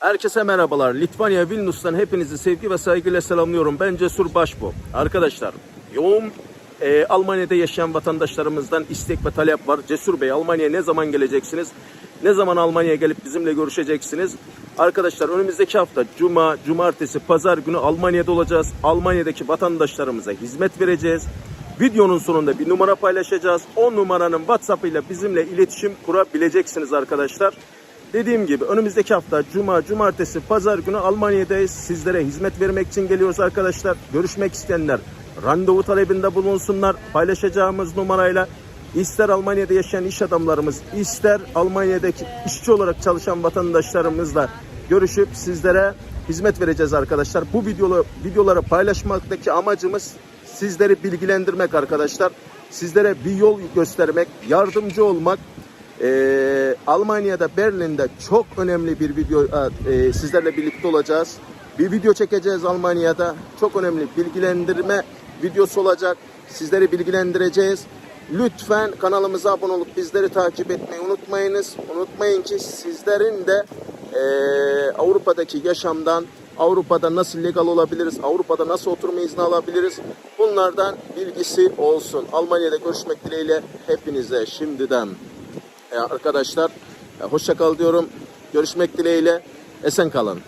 Herkese merhabalar. Litvanya Vilnius'tan hepinizi sevgi ve saygıyla selamlıyorum. Ben Cesur Başbu. Arkadaşlar yoğun e, Almanya'da yaşayan vatandaşlarımızdan istek ve talep var. Cesur Bey Almanya'ya ne zaman geleceksiniz? Ne zaman Almanya'ya gelip bizimle görüşeceksiniz? Arkadaşlar önümüzdeki hafta Cuma, Cumartesi, Pazar günü Almanya'da olacağız. Almanya'daki vatandaşlarımıza hizmet vereceğiz. Videonun sonunda bir numara paylaşacağız. O numaranın WhatsApp ile bizimle iletişim kurabileceksiniz arkadaşlar. Dediğim gibi önümüzdeki hafta Cuma, Cumartesi, Pazar günü Almanya'dayız. Sizlere hizmet vermek için geliyoruz arkadaşlar. Görüşmek isteyenler randevu talebinde bulunsunlar. Paylaşacağımız numarayla ister Almanya'da yaşayan iş adamlarımız, ister Almanya'daki işçi olarak çalışan vatandaşlarımızla görüşüp sizlere hizmet vereceğiz arkadaşlar. Bu videoları, videoları paylaşmaktaki amacımız sizleri bilgilendirmek arkadaşlar. Sizlere bir yol göstermek, yardımcı olmak. Ee, Almanya'da Berlin'de çok önemli bir video e, sizlerle birlikte olacağız. Bir video çekeceğiz Almanya'da. Çok önemli bilgilendirme videosu olacak. Sizleri bilgilendireceğiz. Lütfen kanalımıza abone olup bizleri takip etmeyi unutmayınız. Unutmayın ki sizlerin de e, Avrupa'daki yaşamdan Avrupa'da nasıl legal olabiliriz? Avrupa'da nasıl oturma izni alabiliriz? Bunlardan bilgisi olsun. Almanya'da görüşmek dileğiyle hepinize şimdiden e, arkadaşlar e, hoşça kal diyorum. Görüşmek dileğiyle. Esen kalın.